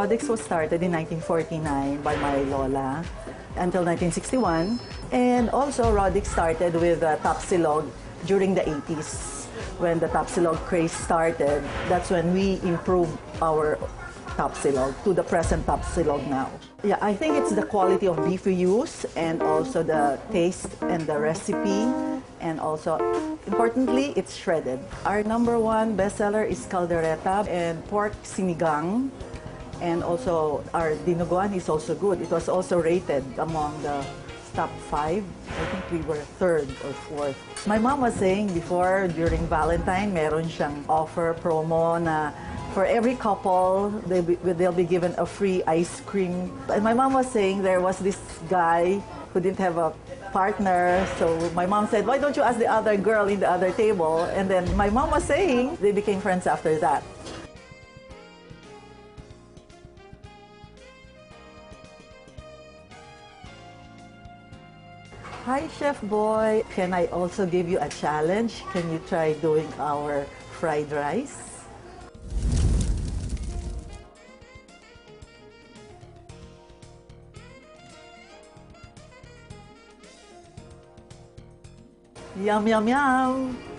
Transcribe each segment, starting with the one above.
Rodix was started in 1949 by my lola until 1961. And also, Rodix started with uh, Tapsilog during the 80s. When the Tapsilog craze started, that's when we improved our Tapsilog to the present Tapsilog now. Yeah, I think it's the quality of beef we use and also the taste and the recipe and also importantly it's shredded. Our number one bestseller is caldereta and pork sinigang and also our dinuguan is also good. It was also rated among the top five. I think we were third or fourth. My mom was saying before during Valentine, meron siyang offer promo na for every couple, they be, they'll be given a free ice cream. And my mom was saying there was this guy who didn't have a partner. So my mom said, why don't you ask the other girl in the other table? And then my mom was saying they became friends after that. Hi, Chef Boy. Can I also give you a challenge? Can you try doing our fried rice? Yum, yum, yum.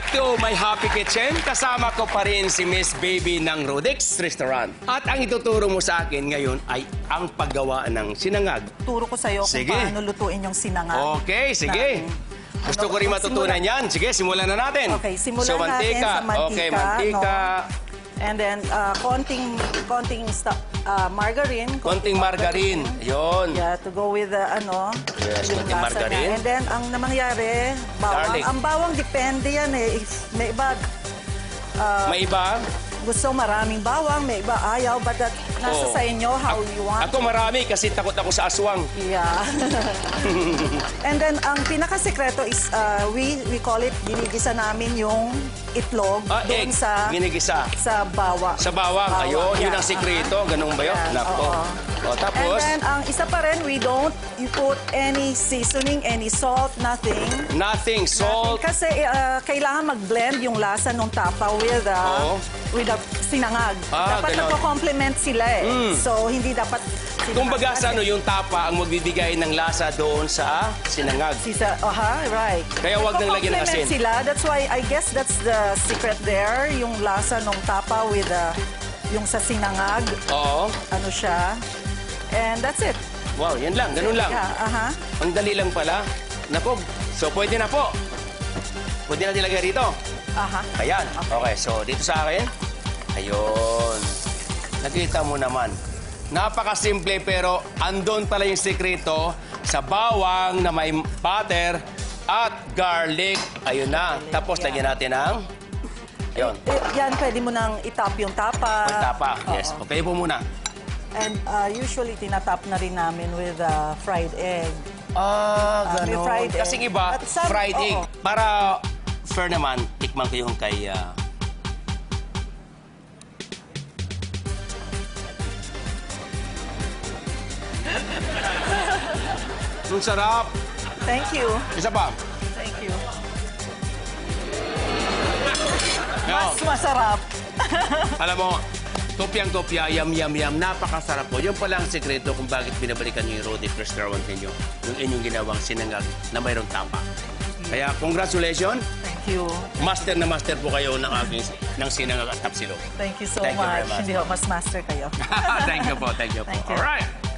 Back to My Happy Kitchen. Kasama ko pa rin si Miss Baby ng Rodix Restaurant. At ang ituturo mo sa akin ngayon ay ang paggawa ng sinangag. Turo ko sa'yo Sige. kung paano lutuin yung sinangag. Okay, sige. Ng- Gusto ano, ko rin matutunan simula- yan. Sige, simulan na natin. Okay, simulan so, natin mantika. sa mantika. Okay, mantika. no? And then, uh, konting, konting uh, margarine. Konting margarine. Yun. Yeah, to go with the, ano, Yes, yung konting margarine. niya. And then, ang namangyari, bawang. Garlic. Ang bawang depende yan eh. If may iba, May iba? gusto maraming bawang, may iba ayaw, but that, nasa Oo. sa inyo how you want. Ako marami kasi takot ako sa aswang. Yeah. And then, ang pinakasekreto is, uh, we we call it, ginigisa namin yung itlog Ah, doon egg. sa Ginigisa. sa bawang. Sa bawang. Ayun, yun yeah. ang sikreto. Ganun ba yun? Yeah, Nako. oo. O, And tapos, then, ang isa pa rin, we don't you put any seasoning, any salt, nothing. nothing. Salt. Kasi uh, kailangan mag-blend yung lasa ng tapa with uh, Oo. with the sinangag. Ah, dapat nagko-complement sila eh. So, hindi dapat. Kumbaga sa ano, yung tapa ang magbibigay ng lasa doon sa sinangag. Sisa, aha, right. Kaya wag nang lagyan ng asin. Sila. That's why I guess that's the secret there. Yung lasa ng tapa with the, yung sa sinangag. Oo. Ano siya. And that's it. Wow, yan lang. Ganun lang. Yeah, aha. Ang dali lang pala. Nako, so pwede na po. Pwede na nilagay rito. Aha. Ayan. Okay, so dito sa akin. Ayun. Nakita mo naman. Napakasimple pero andon pala yung sekreto sa bawang na may butter at garlic. Ayun na. Tapos lagyan natin ng... Ayun. Eh, yan, pwede mo nang itap yung tapa. Tapa. Yes. Oo. Okay po muna. And uh, usually, tinatap na rin namin with uh, fried egg. Ah, Ah, may ganun. fried egg. Kasing iba, At some- fried egg. oo. Para fair naman, tikman ko yung kay... ah, Ang sarap. Thank you. Isa pa. Thank you. Yo, Mas masarap. alam mo, kopyang-kopya, yam, yam, yam. Napakasarap po. Yung pala ang sekreto kung bakit binabalikan niyo yung Rodic restaurant ninyo. Yung inyong ginawang sinangag na mayroong tapa. Kaya congratulations. Thank you. Master na master po kayo ng aking ng sinangag at tapsilog. Thank you so Thank you much. much. Hindi ho, mas master kayo. thank you po, thank you po. Thank you. All right.